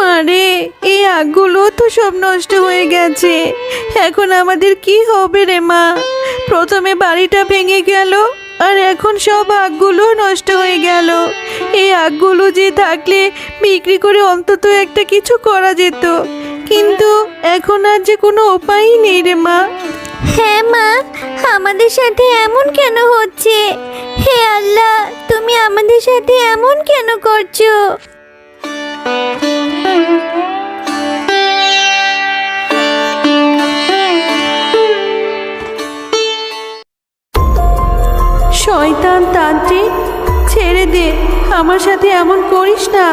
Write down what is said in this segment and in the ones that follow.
মারে এই আগগুলো তো সব নষ্ট হয়ে গেছে। এখন আমাদের কি হবে রে মা? প্রথমে বাড়িটা ভেঙে গেল, আর এখন সব আগগুলো নষ্ট হয়ে গেল। এই আগগুলো যে থাকলে বিক্রি করে অন্তত একটা কিছু করা যেত। কিন্তু এখন আর যে কোনো উপায়ই নেই রে মা। হ্যাঁ মা, আমাদের সাথে এমন কেন হচ্ছে? হে আল্লাহ, তুমি আমাদের সাথে এমন কেন করছ? শয়তান তান্ত্রিক ছেড়ে দে। আমার সাথে এমন করিস না।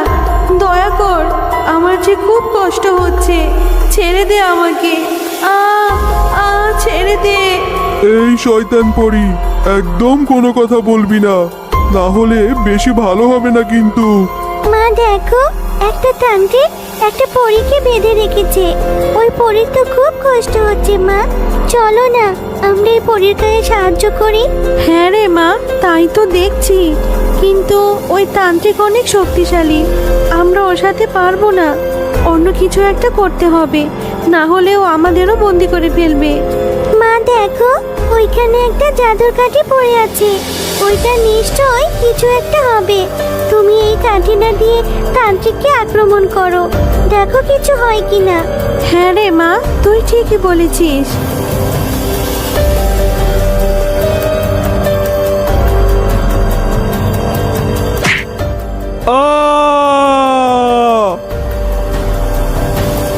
দয়া কর আমার যে খুব কষ্ট হচ্ছে। ছেড়ে দে আমাকে। আ আ ছেড়ে দে। এই শয়তান পরি একদম কোনো কথা বলবি না। না হলে বেশি ভালো হবে না কিন্তু। মা দেখো। একটা তান্ত্রিক একটা পরীকে বেঁধে রেখেছে। ওই পরীর তো খুব কষ্ট হচ্ছে মা। চলো না আমরা এই পরীর কাছে সাহায্য করি। হ্যাঁ রে মা তাই তো দেখছি। কিন্তু ওই তান্ত্রিক অনেক শক্তিশালী। আমরা ওর সাথে পারব না। অন্য কিছু একটা করতে হবে। না হলেও আমাদেরও বন্দি করে ফেলবে। মা দেখো ওইখানে একটা জাদুর কাঠি পড়ে আছে। ওইটা নিশ্চয় কিছু একটা হবে। তুমি এই কাঠিটা দিয়ে তান্ত্রিককে আক্রমণ করো। দেখো কিছু হয় কিনা। হ্যাঁ রে মা তুই ঠিকই বলেছিস!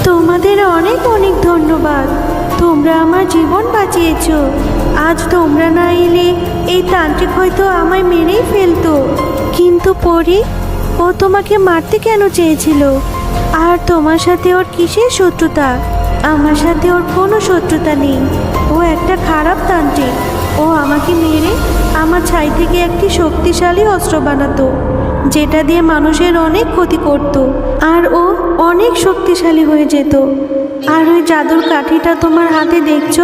তোমাদের অনেক অনেক ধন্যবাদ। তোমরা আমার জীবন বাঁচিয়েছ। আজ তোমরা না এলে এই তান্ত্রিক হয়তো আমায় মেরেই ফেলতো। কিন্তু পরে ও তোমাকে মারতে কেন চেয়েছিল? আর তোমার সাথে ওর কিসের শত্রুতা? আমার সাথে ওর কোনো শত্রুতা নেই। ও একটা খারাপ তান্ত্রিক। ও আমাকে মেরে আমার ছাই থেকে একটি শক্তিশালী অস্ত্র বানাতো, যেটা দিয়ে মানুষের অনেক ক্ষতি করত। আর ও অনেক শক্তিশালী হয়ে যেত। আর ওই জাদুর কাঠিটা তোমার হাতে দেখছ?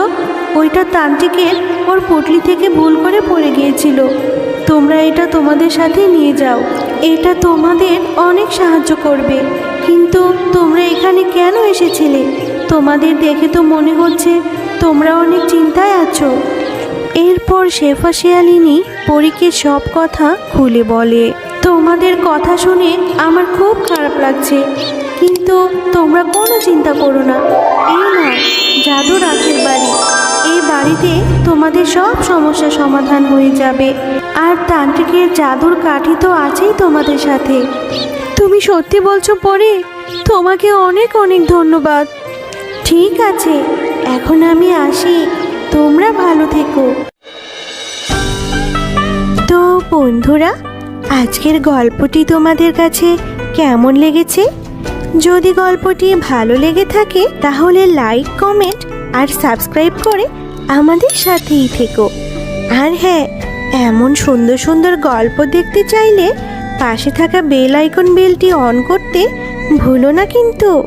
ওইটা তান্ত্রিকের ওর পুটলি থেকে ভুল করে পড়ে গিয়েছিল। তোমরা এটা তোমাদের সাথে নিয়ে যাও। এটা তোমাদের অনেক সাহায্য করবে। কিন্তু তোমরা এখানে কেন এসেছিলে? তোমাদের দেখে তো মনে হচ্ছে তোমরা অনেক চিন্তায় আছো। এরপর শেফা শেয়ালিনী পরীকে সব কথা খুলে বলে, তোমাদের কথা শুনে আমার খুব খারাপ লাগছে। কিন্তু তোমরা কোনো চিন্তা করো না। এই না জাদু রাখের বাড়ি। এই বাড়িতে তোমাদের সব সমস্যা সমাধান হয়ে যাবে। আর তান্ত্রিকের জাদুর কাঠি তো আছেই তোমাদের সাথে। তুমি সত্যি বলছো পরে, তোমাকে অনেক অনেক ধন্যবাদ। ঠিক আছে, এখন আমি আসি। তোমরা ভালো থেকো। তো বন্ধুরা, আজকের গল্পটি তোমাদের কাছে কেমন লেগেছে? যদি গল্পটি ভালো লেগে থাকে, তাহলে লাইক কমেন্ট আর সাবস্ক্রাইব করে আমাদের সাথেই থেকো। আর হ্যাঁ এমন সুন্দর সুন্দর গল্প দেখতে চাইলে পাশে থাকা বেল আইকন বেলটি অন করতে ভুলো না কিন্তু।